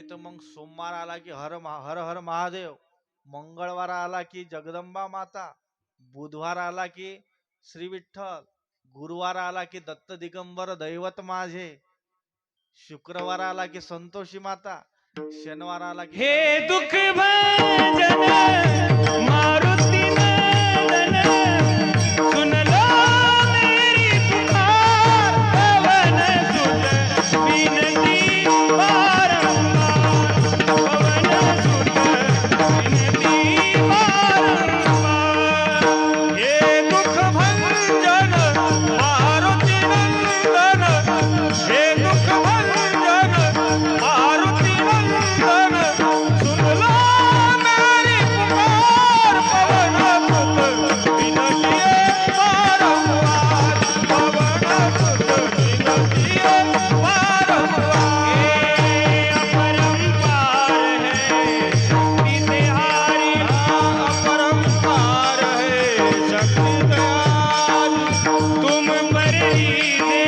नाही तर मग सोमवार आला की हर हर हर महादेव. मंगळवार आला की जगदंबा माता. बुधवार आला की श्री विठ्ठल. गुरुवार आला की दत्त दिगंबर दैवत माझे. शुक्रवार आला की संतोषी माता. शनिवार आला की हे दुःख दे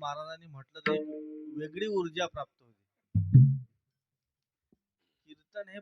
महाराजांनी म्हटलं ते वेगळी ऊर्जा प्राप्त होते कीर्तन हे